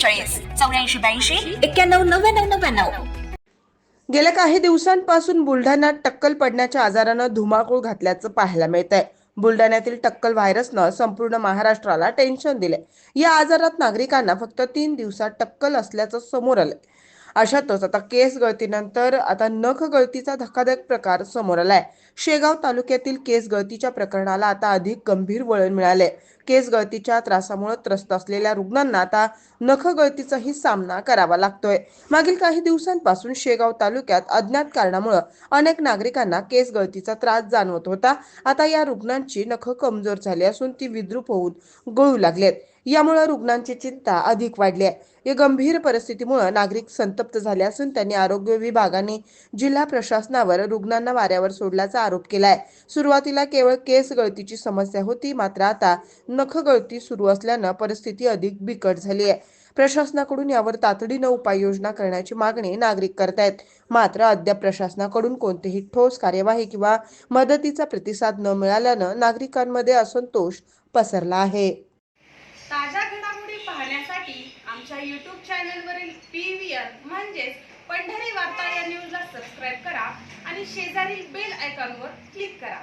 एकोणचाळीस चौऱ्याऐंशी ब्याऐंशी एक्क्याण्णव नव्याण्णव नव्याण्णव. गेल्या काही दिवसांपासून बुलढाण्यात टक्कल पडण्याच्या आजारानं धुमाकूळ घातल्याचं पाहायला मिळत आहे बुलढाण्यातील टक्कल व्हायरसनं संपूर्ण महाराष्ट्राला टेन्शन दिले या आजारात नागरिकांना फक्त तीन दिवसात टक्कल असल्याचं समोर आलंय. अशातच आता केस गळतीनंतर आता नख गळतीचा धक्कादायक प्रकार समोर आलाय. शेगाव तालुक्यातील केस गळतीच्या प्रकरणाला आता अधिक गंभीर वळण मिळाले केस गळतीच्या त्रासामुळे त्रस्त असलेल्या रुग्णांना आता नख गळतीचाही सामना करावा लागतोय. मागील काही दिवसांपासून शेगाव तालुक्यात अज्ञात कारणामुळे अनेक नागरिकांना केस गळतीचा त्रास जाणवत होता. आता या रुग्णांची नख कमजोर झाली असून ती विद्रूप होऊन गळू लागलेत. यामुळे रुग्णांची चिंता अधिक वाढली आहे या गंभीर परिस्थितीमुळे नागरिक संतप्त झाले असून त्यांनी आरोग्य विभागाने जिल्हा प्रशासनावर रुग्णांना वाऱ्यावर सोडल्याचा आरोप केलाय. सुरुवातीला केवळ केस गळतीची समस्या होती मात्र आता नख गळती सुरू असल्यानं परिस्थिती अधिक बिकट झाली आहे. प्रशासनाकडून यावर तातडीनं उपाययोजना करण्याची मागणी नागरिक करतायत. मात्र अद्याप प्रशासनाकडून कोणतीही ठोस कार्यवाही किंवा मदतीचा प्रतिसाद न मिळाल्यानं नागरिकांमध्ये असंतोष पसरला आहे. ताज्या घडामोडी पाहण्यासाठी आमच्या यूट्यूब चॅनलवरील पी व्ही आर म्हणजेच पंढरी वार्ता या न्यूजला सबस्क्राईब करा आणि शेजारील बेल आयकॉनवर क्लिक करा.